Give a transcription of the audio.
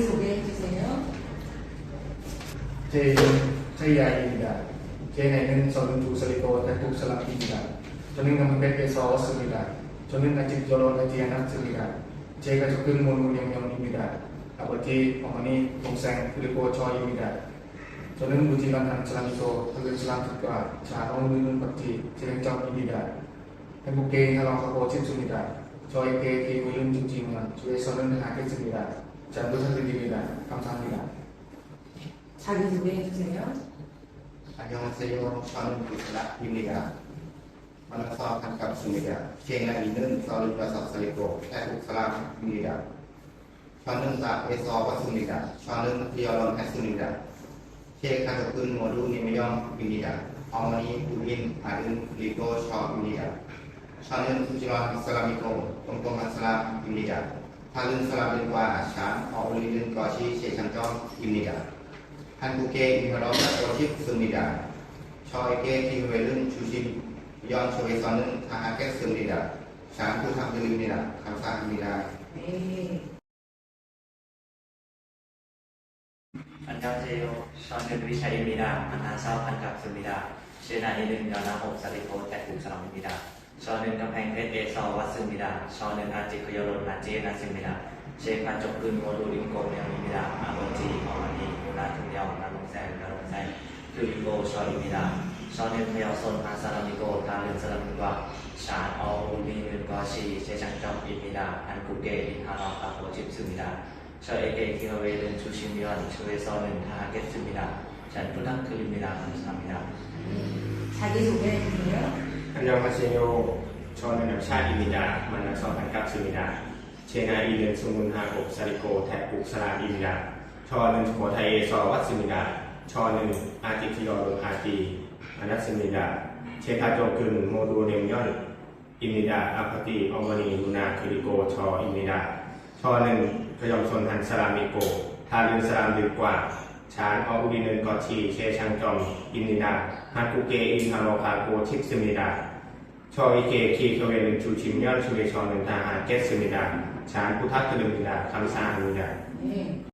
자기소개해 주세요. 제 이름은 제입니다제 나이는 32살이고 한국 사람입니다. 저는 남백에서 왔습니다. 저는 아직 결혼하지 않았습니다. 제 가족은 모두 영영입니다. 아버지, 어머니, 동생, 그리고 저입니다. 저는 무지만한 사람이고 한 사람들과 잘 어울리는 것이 재능입니다 행복해 살아고 싶습니다. 저에게 기운을 주지만 주에서는 하겠습니다. 자부탁드립니다감사합니다자기소개해주세요안녕하세요저는부사입니다만나서반갑습니다제가있는36살이고태국사람입니다저는나에서왔습니다저는비어런했습니다제가족은모두네명입니다어머니부인아들그리고저입니다저는부지런한사람이고똥똥한사람입니다พาลึงสลาบเป็นกว่าช้างออกบริเวณกอชีเชชังจอมอิมิดาฮันกูเกอิมารอมาโตชิฟซึมิดาชอยเกทีเวลึงชูชินยอนโชเวซอนนึงทาฮาเกซึมิดาช้างผู้ทำดื่มนี่นะคำสั่งมีได้อันเจ้าเจียวชอนเดวิชัยมีดาอันนาเศร้าพันกับสมิดา เชนาอิลึงยอนาหกสลิโพแต่ถูกสลองมีดาชอหนึ่งกำแพงเพชรเอซอวัดซึมิดาชอหนึ่งอาจิคยโรนอาจีนาซึมิดาเชฟพันจบคืนโมดูลิงโกเนียมิดาอาโรจีออนีมูาทุนยวนาลงแซงนาลงแซงคือลิโกชอลิมิดาชอหนึ่งเมียวซนอาซาลามิโกทาลินซาลามิกวาชาออลูมีมินกอชีเชจังจอมอิมิดาอันกุเกอิฮารอตาโคจิบซึมิดาชอเอเกคิโนเวเดนชูชิมิออนชเวซอหนึ่งทาเกซึมิดาฉันพุทธังคือิมิดาสัมมิดา자기소개해주세요อันยองมาเซโย ชอนนามชาติอิมิดามันนักสอนทังกับซูมิดา เชนาอีเดนสมุนฮาโกซาริโกแทบุกสลาอิมิดา ชอนึงสุโขทัยสอวัตซูมิดาชอนึงอาจิติทยอโลอาจีอนัสซูมิดา เชคาโจกึนโมดูเนมยอนอิมิดาอัปติอมานีมุนาคิริโกชออิมิดา ชอนึงพยอมชนทันสลามิโกทาลินสลามดีกว่า잘 어울리는 것이 제 장점입니다. 한국계 인사로 가고 싶습니다. 저에게 기회를 주시면 중에서는 다 하겠습니다. 잘 부탁드립니다. 감사합니다. 네.